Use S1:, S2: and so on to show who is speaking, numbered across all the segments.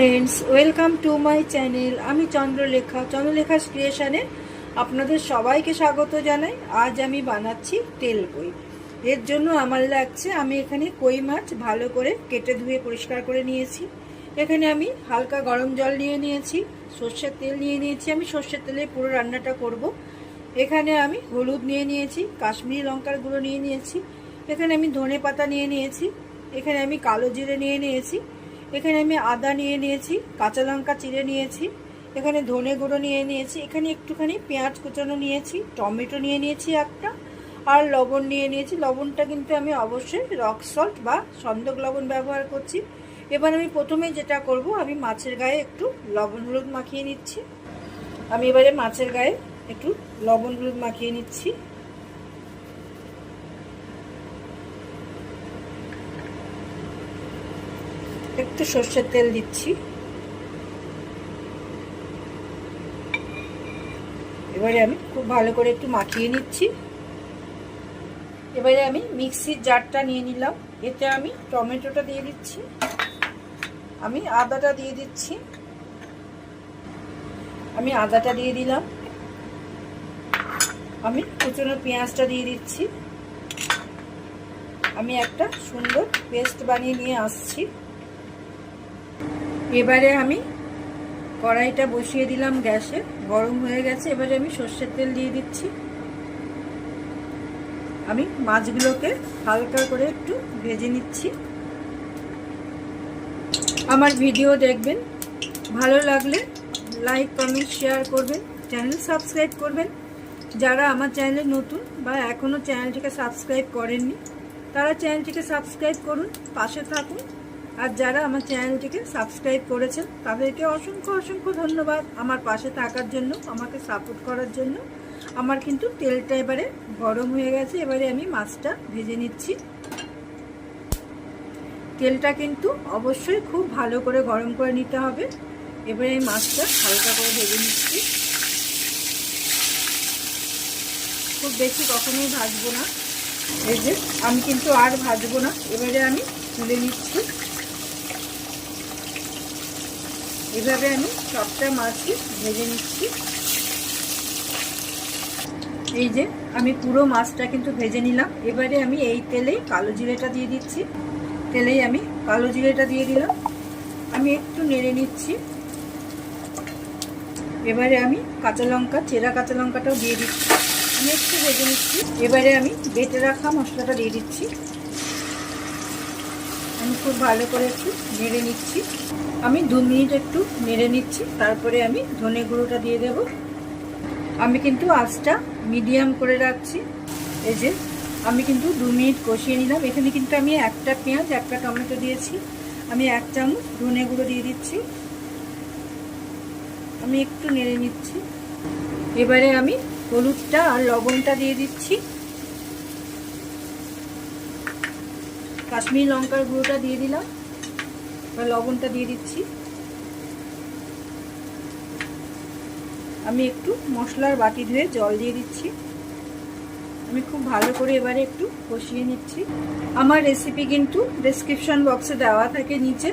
S1: Friends welcome to my channel আমি চন্দ্রলেখা চন্দ্রলেখা ক্রিয়েশনে আপনাদের সবাইকে স্বাগত জানাই। আজ আমি বানাচ্ছি তেল কই এর জন্য আমার লাগছে, আমি এখানে কই মাছ ভালো করে কেটে ধুয়ে পরিষ্কার করে নিয়েছি। এখানে আমি হালকা গরম জল নিয়ে নিয়েছি, সর্ষের তেল নিয়ে নিয়েছি। আমি সর্ষের তেলে পুরো রান্নাটা করব। এখানে আমি হলুদ নিয়ে নিয়েছি, কাশ্মীরি লঙ্কার গুঁড়ো নিয়ে নিয়েছি। এখানে আমি ধনে পাতা নিয়ে নিয়েছি। এখানে আমি কালো জিরে নিয়ে নিয়েছি। এখানে আমি আদা নিয়ে নিয়েছি, কাঁচা লঙ্কা চিড়ে নিয়েছি, এখানে ধনে গুঁড়ো নিয়ে নিয়েছি, এখানে একটুখানি পেঁয়াজ কুচানো নিয়েছি, টমেটো নিয়ে নিয়েছি একটা, আর লবণ নিয়ে নিয়েছি। লবণটা কিন্তু আমি অবশ্যই রক সল্ট বা সন্দক লবণ ব্যবহার করছি। এবার আমি প্রথমে যেটা করব, আমি মাছের গায়ে একটু লবণ হলুদ মাখিয়ে নিচ্ছি। আমি এবারে মাছের গায়ে একটু লবণ হলুদ মাখিয়ে নিচ্ছি। একটু সর্ষের তেল দিচ্ছি। এবারে আমি খুব ভালো করে একটু মাখিয়ে নিচ্ছি। এবারে আমি মিক্সির জারটা নিয়ে নিলাম। এতে আমি টমেটোটা দিয়ে দিচ্ছি। আমি আদাটা দিয়ে দিচ্ছি। আমি আদাটা দিয়ে দিলাম। আমি কুচনো পেঁয়াজটা দিয়ে দিচ্ছি। আমি একটা সুন্দর পেস্ট বানিয়ে নিয়ে আসছি। এবারে আমি কড়াইটা বসিয়ে দিলাম গ্যাসে, গরম হয়ে গেছে। এবারে আমি সর্ষের তেল দিয়ে দিচ্ছি। আমি মাছগুলোকে হালকা করে একটু ভেজে নিচ্ছি। আমার ভিডিও দেখবেন, ভালো লাগলে লাইক, কমেন্ট, শেয়ার করবেন, চ্যানেল সাবস্ক্রাইব করবেন। যারা আমার চ্যানেলে নতুন বা এখনও চ্যানেলটিকে সাবস্ক্রাইব করেননি, তারা চ্যানেলটিকে সাবস্ক্রাইব করুন, পাশে থাকুন। আর যারা আমার চ্যানেলটিকে সাবস্ক্রাইব করেছেন, তাদেরকে অসংখ্য অসংখ্য ধন্যবাদ আমার পাশে থাকার জন্য, আমাকে সাপোর্ট করার জন্য। আমার কিন্তু তেলটা এবারে গরম হয়ে গেছে, এবারে আমি মাছটা ভেজে নিচ্ছি। তেলটা কিন্তু অবশ্যই খুব ভালো করে গরম করে নিতে হবে। এবারে এই মাছটা হালকা করে ভেজে নিচ্ছি। খুব বেশি কখনোই ভাজবো না। যে, আমি কিন্তু আর ভাজবো না। এবারে আমি তুলে নিচ্ছি। এভাবে আমি সবটা মাছই ভেজে নিচ্ছি। এই যে, আমি পুরো মাছটা কিন্তু ভেজে নিলাম। এবারে আমি এই তেলেই কালো জিরেটা দিয়ে দিচ্ছি। তেলেই আমি কালো জিরেটা দিয়ে দিলাম। আমি একটু নেড়ে নিচ্ছি। এবারে আমি কাঁচা লঙ্কা, চেরা কাঁচা লঙ্কাটাও দিয়ে দিচ্ছি। আমি একটু ভেজে নিচ্ছি। এবারে আমি বেটে রাখা মশলাটা দিয়ে দিচ্ছি। আমি খুব ভালো করে একটু নেড়ে নিচ্ছি। আমি দু মিনিট একটু নেড়ে নিচ্ছি, তারপরে আমি ধনে গুঁড়োটা দিয়ে দেব। আমি কিন্তু আঁচটা মিডিয়াম করে রাখছি। এই যে, আমি কিন্তু দু মিনিট কষিয়ে নিলাম। এখানে কিন্তু আমি একটা পেঁয়াজ, একটা টমেটো দিয়েছি। আমি এক চামচ ধনে গুঁড়ো দিয়ে দিচ্ছি। আমি একটু নেড়ে নিচ্ছি। এবারে আমি হলুদটা আর লবণটা দিয়ে দিচ্ছি। কাশ্মীরি লঙ্কার গুঁড়োটা দিয়ে দিলাম। বা লবণটা দিয়ে দিচ্ছি। আমি একটু মশলার বাটি ধুয়ে জল দিয়ে দিচ্ছি। আমি খুব ভালো করে এবারে একটু কষিয়ে নিচ্ছি। আমার রেসিপি কিন্তু ডেসক্রিপশন বক্সে দেওয়া থাকে নিচে।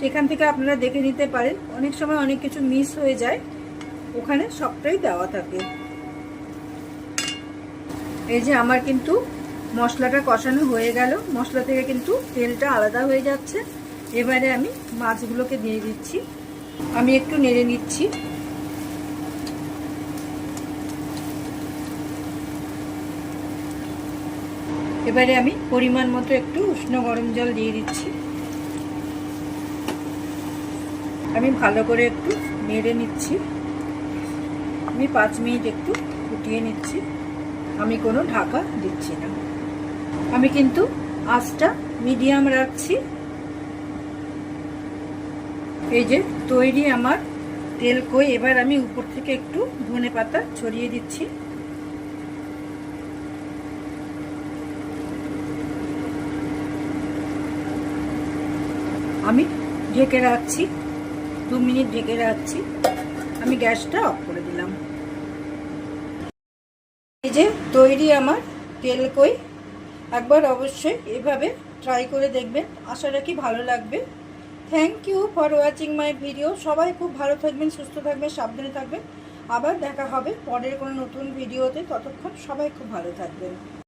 S1: সেখান থেকে আপনারা দেখে নিতে পারেন। অনেক সময় অনেক কিছু মিস হয়ে যায়। ওখানে সবটাই দেওয়া থাকে। এই যে আমার কিন্তু মশলাটা কষানো হয়ে গেল। মশলা থেকে কিন্তু তেলটা আলাদা হয়ে যাচ্ছে। এবারে আমি মাছগুলোকে দিয়ে দিচ্ছি। আমি একটু নেড়ে নিচ্ছি। এবারে আমি পরিমাণ মতো একটু উষ্ণ গরম জল দিয়ে দিচ্ছি। আমি ভালো করে একটু নেড়ে নিচ্ছি। আমি পাঁচ মিনিট একটু ফুটিয়ে নিচ্ছি। আমি কোনো ঢাকা দিচ্ছি না। আমি কিন্তু আঁচটা মিডিয়াম রাখছি। এই যে তৈরি আমার তেল কই, এবার আমি উপর থেকে একটু ধনে পাতা ছড়িয়ে দিচ্ছি। আমি ঢেকে রাখছি, দু মিনিট ঢেকে রাখছি। আমি গ্যাসটা অফ করে দিলাম। এই যে তৈরি আমার তেল কই একবার অবশ্যই এভাবে ট্রাই করে দেখবেন। আশা রাখি ভালো লাগবে। Thank you for watching my video সবাই খুব ভালো থাকবেন, সুস্থ থাকবেন, সাবধানে থাকবেন। আবার দেখা হবে পরের কোনো নতুন ভিডিওতে ততক্ষণ সবাই খুব ভালো থাকবেন।